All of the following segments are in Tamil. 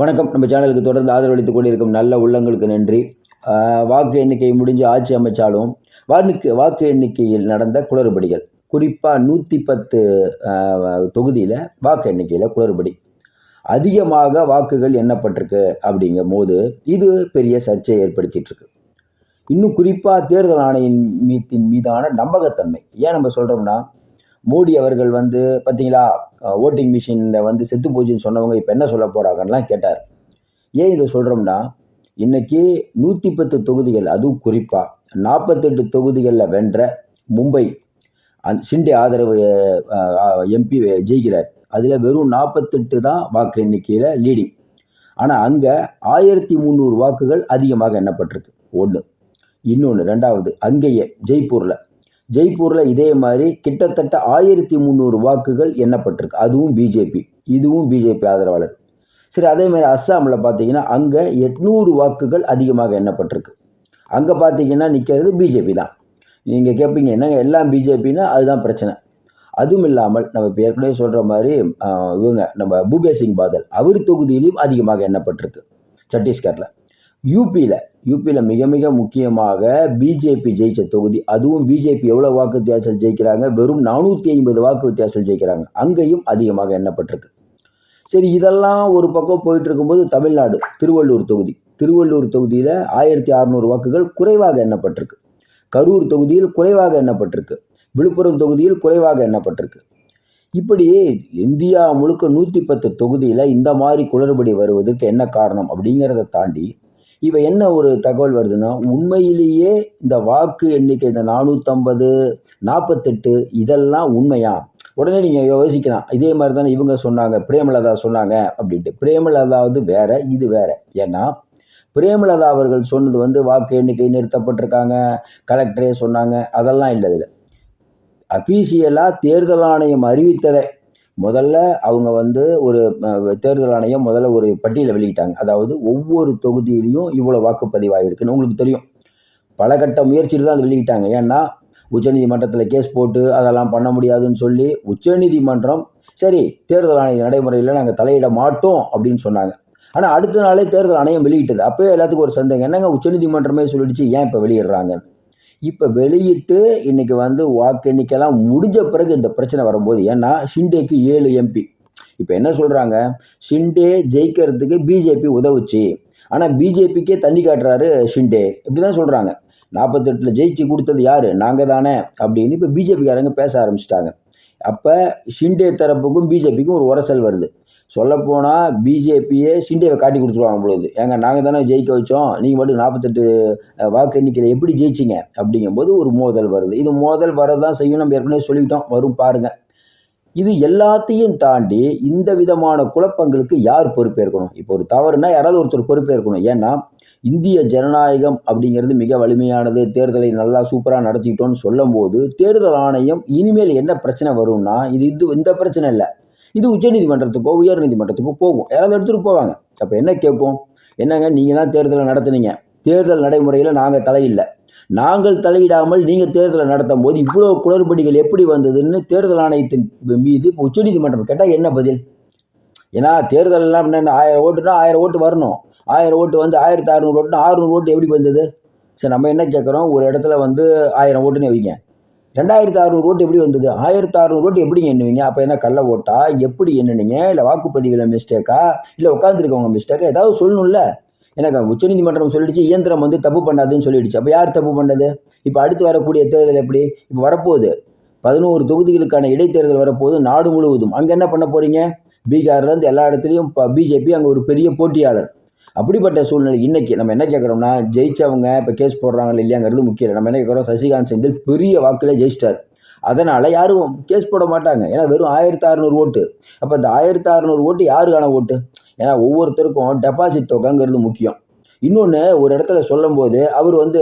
வணக்கம். நம்ம சேனலுக்கு தொடர்ந்து ஆதரவளித்துக் கொண்டிருக்கும் நல்ல உள்ளங்களுக்கு நன்றி. வாக்கு எண்ணிக்கை முடிஞ்சு ஆட்சி அமைச்சாலும் வாக்கு வாக்கு எண்ணிக்கையில் நடந்த குளறுபடிகள் குறிப்பாக நூற்றி பத்து தொகுதியில் வாக்கு எண்ணிக்கையில் குளறுபடி. அதிகமாக வாக்குகள் எண்ணப்பட்டிருக்கு அப்படிங்கும் போது இது பெரிய சர்ச்சையை ஏற்படுத்திகிட்ருக்கு இன்னும் குறிப்பாக தேர்தல் ஆணையின் மீத்தின் மீதான நம்பகத்தன்மை. ஏன் நம்ம சொல்கிறோம்னா மோடி அவர்கள் வந்து பார்த்தீங்களா ஓட்டிங் மிஷினில் வந்து செத்து போச்சுன்னு சொன்னவங்க இப்போ என்ன சொல்ல போகிறாங்கலாம் கேட்டார். ஏன் இதை சொல்கிறோம்னா இன்னைக்கு நூற்றி பத்து தொகுதிகள் அதுவும் குறிப்பாக நாற்பத்தெட்டு தொகுதிகளில் வென்ற மும்பை அந் ஷிண்டே ஆதரவு எம்பி ஜெயிக்கிறார். அதில் வெறும் நாற்பத்தெட்டு தான் வாக்கு எண்ணிக்கையில் லீடிங் ஆனால் அங்கே ஆயிரத்தி முந்நூறு வாக்குகள் அதிகமாக எண்ணப்பட்டிருக்கு. ஒன்று இன்னொன்று ரெண்டாவது அங்கேயே ஜெய்ப்பூரில். ஜெய்ப்பூரில் இதே மாதிரி கிட்டத்தட்ட ஆயிரத்தி முந்நூறு வாக்குகள் எண்ணப்பட்டிருக்கு. அதுவும் பிஜேபி இதுவும் பிஜேபி ஆதரவாளர். சரி அதே மாதிரி அஸ்ஸாமில் பார்த்தீங்கன்னா அங்கே எட்நூறு வாக்குகள் அதிகமாக எண்ணப்பட்டிருக்கு. அங்கே பார்த்தீங்கன்னா நிற்கிறது பிஜேபி தான். நீங்கள் கேட்பீங்க என்னங்க எல்லாம் பிஜேபின்னா அதுதான் பிரச்சனை. அதுவும் இல்லாமல் நம்ம இப்போ ஏற்கனவே சொல்கிற மாதிரி இவங்க நம்ம பூபேஷ் சிங் பாதல் அவர் தொகுதியிலும் அதிகமாக எண்ணப்பட்டிருக்கு. சத்தீஸ்கரில். யூபியில் யூபியில் மிக மிக முக்கியமாக பிஜேபி ஜெயிச்ச தொகுதி. அதுவும் பிஜேபி எவ்வளோ வாக்கு வித்தியாசம் ஜெயிக்கிறாங்க? வெறும் நானூற்றி ஐம்பது வாக்கு வித்தியாசம் ஜெயிக்கிறாங்க. அங்கேயும் அதிகமாக எண்ணப்பட்டிருக்கு. சரி இதெல்லாம் ஒரு பக்கம் போயிட்டு இருக்கும்போது தமிழ்நாடு திருவள்ளூர் தொகுதி. திருவள்ளூர் தொகுதியில் ஆயிரத்தி அறநூறு வாக்குகள் குறைவாக எண்ணப்பட்டிருக்கு. கரூர் தொகுதியில் குறைவாக எண்ணப்பட்டிருக்கு. விழுப்புரம் தொகுதியில் குறைவாக எண்ணப்பட்டிருக்கு. இப்படி இந்தியா முழுக்க நூற்றி பத்து தொகுதியில் இந்த மாதிரி குளறுபடி வருவதற்கு என்ன காரணம் அப்படிங்கிறத தாண்டி இப்போ என்ன ஒரு தகவல் வருதுன்னா உண்மையிலேயே இந்த வாக்கு எண்ணிக்கை இந்த நானூற்றம்பது நாற்பத்தெட்டு இதெல்லாம் உண்மையா? உடனே நீங்கள் யோசிக்கலாம். இதே மாதிரி தானே இவங்க சொன்னாங்க பிரேமலதா சொன்னாங்க அப்படின்ட்டு. பிரேமலதா வந்து வேற இது வேற. ஏன்னா பிரேமலதா அவர்கள் சொன்னது வந்து வாக்கு எண்ணிக்கை நிறுத்தப்பட்டிருக்காங்க கலெக்டரே சொன்னாங்க அதெல்லாம் இல்லை இதில். அஃபீஷியலாக தேர்தல் ஆணையம் அறிவித்ததை முதல்ல அவங்க வந்து ஒரு தேர்தல் ஆணையம் முதல்ல ஒரு பட்டியலை வெளியிட்டாங்க. அதாவது ஒவ்வொரு தொகுதியிலையும் இவ்வளோ வாக்குப்பதிவாயிருக்குன்னு உங்களுக்கு தெரியும். பல கட்ட முயற்சியில் தான் அது வெளியிட்டாங்க. ஏன்னா உச்சநீதிமன்றத்தில் கேஸ் போட்டு அதெல்லாம் பண்ண முடியாதுன்னு சொல்லி உச்சநீதிமன்றம் சரி தேர்தல் ஆணைய நடைமுறையில் நாங்கள் தலையிட மாட்டோம் அப்படின்னு சொன்னாங்க. ஆனால் அடுத்த நாளே தேர்தல் ஆணையம் வெளியிட்டது. அப்போயே எல்லாத்துக்கும் ஒரு சந்தேகம். என்னங்க உச்சநீதிமன்றமே சொல்லிடுச்சு ஏன் இப்போ வெளியிடுறாங்க இப்போ வெளியிட்டு இன்றைக்கி வந்து வாக்கு எண்ணிக்கைலாம் முடிஞ்ச பிறகு இந்த பிரச்சனை வரும்போது ஏன்னா ஷிண்டேக்கு ஏழு எம்பி இப்போ என்ன சொல்கிறாங்க ஷிண்டே ஜெயிக்கிறதுக்கு பிஜேபி உதவுச்சு. ஆனால் பிஜேபிக்கே தண்ணி காட்டுறாரு ஷிண்டே. இப்படி தான் சொல்கிறாங்க நாற்பத்தெட்டில் ஜெயிச்சு கொடுத்தது யார்? நாங்கள் தானே அப்படின்னு இப்போ பிஜேபிக்காரங்க பேச ஆரம்பிச்சிட்டாங்க. அப்போ ஷிண்டே தரப்புக்கும் பிஜேபிக்கும் ஒரு உரசல் வருது. சொல்லப்போனால் பிஜேபியே ஷிண்டேவை காட்டி கொடுத்துருவாங்க பொழுது. ஏங்க நாங்கள் தானே ஜெயிக்க வச்சோம். நீங்கள் மட்டும் நாற்பத்தெட்டு வாக்கு எண்ணிக்கையில் எப்படி ஜெயிச்சிங்க? அப்படிங்கும்போது ஒரு மோதல் வருது. இது மோதல் வரதான் செய்யும். நம்ம ஏற்கனவே சொல்லிட்டோம். வரும் பாருங்கள் இது எல்லாத்தையும் தாண்டி இந்த விதமான குழப்பங்களுக்கு யார் பொறுப்பேற்கணும்? இப்போ ஒரு தவறுனா யாராவது ஒருத்தர் பொறுப்பேற்கணும். ஏன்னா இந்திய ஜனநாயகம் அப்படிங்கிறது மிக வலிமையானது. தேர்தலை நல்லா சூப்பராக நடத்திக்கிட்டோன்னு சொல்லும்போது தேர்தல் ஆணையம் இனிமேல் என்ன பிரச்சனை வரும்னா இது இது இந்த பிரச்சனை இல்லை. இது உச்சநீதிமன்றத்துக்கோ உயர் நீதிமன்றத்துக்கோ போகும். யாராவது எடுத்துகிட்டு போவாங்க. அப்போ என்ன கேட்கும்? என்னங்க நீங்கள் தான் தேர்தலை நடத்துனீங்க. தேர்தல் நடைமுறையில் நாங்கள் தலையில்லை. நாங்கள் தலையிடாமல் நீங்கள் தேர்தலை நடத்தும் போது இவ்வளோ குளறுபடிகள் எப்படி வந்ததுன்னு தேர்தல் ஆணையத்தின் மீது இப்போ உச்சநீதிமன்றம் கேட்டால் என்ன பதில்? ஏன்னா தேர்தல் என்னென்ன என்ன ஆயிரம் ஓட்டுனா ஆயிரம் ஓட்டு வரணும். ஆயிரம் ஓட்டு வந்து ஆயிரத்தி அறநூறு ஓட்டுனா ஆறுநூறு ஓட்டு எப்படி வந்தது? சரி நம்ம என்ன கேட்குறோம்? ஒரு இடத்துல வந்து ஆயிரம் ஓட்டுன்னு வைங்க. ரெண்டாயிரத்தி அறுநூறு ஓட்டு எப்படி வந்தது? ஆயிரத்தி அறுநூறு ஓட்டு எப்படி எண்ணுவீங்க? அப்போ என்ன கள்ள ஓட்டா? எப்படி எண்ணுனீங்க? இல்லை வாக்குப்பதிவில் மிஸ்டேக்கா இல்லை உட்காந்துருக்கவங்க மிஸ்டேக்கா ஏதாவது சொல்லணும்ல. எனக்கு உச்சநீதிமன்றம் சொல்லிடுச்சு இயந்திரம் வந்து தப்பு பண்ணாதுன்னு சொல்லிடுச்சு. அப்போ யார் தப்பு பண்ணது? இப்போ அடுத்து வரக்கூடிய தேர்தல் எப்படி? இப்போ வரப்போகுது. பதினோரு தொகுதிகளுக்கான இடைத்தேர்தல் வரப்போகுது நாடு முழுவதும். அங்கே என்ன பண்ண போகிறீங்க பீகார்லேருந்து எல்லா இடத்துலையும் இப்போ பிஜேபி அங்கே ஒரு பெரிய போட்டியாளர். அப்படிப்பட்ட சூழ்நிலை இன்னைக்கு நம்ம என்ன கேட்குறோம்னா ஜெயிச்சவங்க இப்போ கேஸ் போடுறாங்களா இல்லையாங்கிறது முக்கியம் நம்ம என்ன கேட்குறோம் சசிகாந்த் செந்தில் பெரிய வாக்கில் ஜெயிச்சிட்டார். அதனால் யாரும் கேஸ் போட மாட்டாங்க. ஏன்னா வெறும் ஆயிரத்தி அறநூறு ஓட்டு. அப்போ இந்த ஆயிரத்தி அறநூறு ஓட்டு யாருக்கான ஓட்டு? ஏன்னா ஒவ்வொருத்தருக்கும் டெபாசிட் தொகைங்கிறது முக்கியம். இன்னொன்று ஒரு இடத்துல சொல்லும்போது அவர் வந்து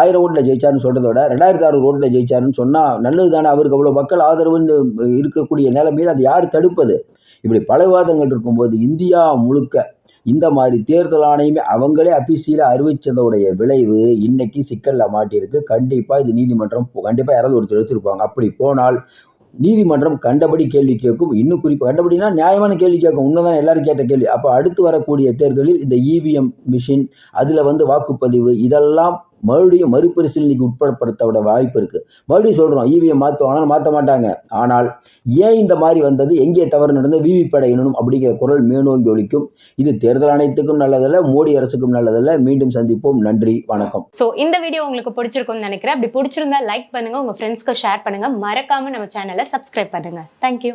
ஆயிரம் ஓட்டில் ஜெயிச்சாருன்னு சொல்கிறத விட ரெண்டாயிரத்தி அறுநூறு ஓட்டில் ஜெயிச்சாருன்னு சொன்னால் நல்லது தானே அவருக்கு அவ்வளோ மக்கள் ஆதரவுன்னு இருக்கக்கூடிய நிலைமையில் அது யார் தடுப்பது? இப்படி பல வாதங்கள் இருக்கும்போது இந்தியா முழுக்க இந்த மாதிரி தேர்தல் ஆணையமே அவங்களே அபிசியலாக அறிவித்ததோடைய விளைவு இன்னைக்கு சிக்கலில் மாட்டியிருக்கு. கண்டிப்பாக இது நீதிமன்றம் கண்டிப்பாக யாராவது ஒருத்தர் எடுத்திருப்பாங்க. அப்படி போனால் நீதிமன்றம் கண்டபடி கேள்வி கேட்கும். இன்னும் குறிப்பு கண்டபடினா நியாயமான கேள்வி கேட்கும். உண்மைதான் எல்லாரும் கேட்ட கேள்வி. அப்போ அடுத்து வரக்கூடிய தேர்தலில் இந்த இவிஎம் மிஷின் அதில் வந்து வாக்குப்பதிவு இதெல்லாம் மறுபடியும் மறுபரிசீலனைக்கு உட்படுத்தப்பட வாய்ப்பு இருக்குது மறுபடியும் சொல்கிறோம் இவிஎம் மாற்றுவாங்கன்னா மாற்ற மாட்டாங்க. ஆனால் ஏன் இந்த மாதிரி வந்தது? எங்கே தவறு நடந்தது? விவிபேடை எண்ணணும் அப்படிங்கிற குரல் மேலோங்கி ஒழிக்கும் இது தேர்தல் ஆணையத்துக்கும் நல்லதல்ல மோடி அரசுக்கும் நல்லதல்ல. மீண்டும் சந்திப்போம். நன்றி வணக்கம். ஸோ இந்த வீடியோ உங்களுக்கு பிடிச்சிருக்கும்னு நினைக்கிறேன். அப்படி பிடிச்சிருந்தா லைக் பண்ணுங்கள் உங்கள் ஃப்ரெண்ட்ஸ்க்கு ஷேர் பண்ணுங்கள் மறக்காமல் நம்ம சேனலை சப்ஸ்கிரைப் பண்ணுங்கள் தேங்க்யூ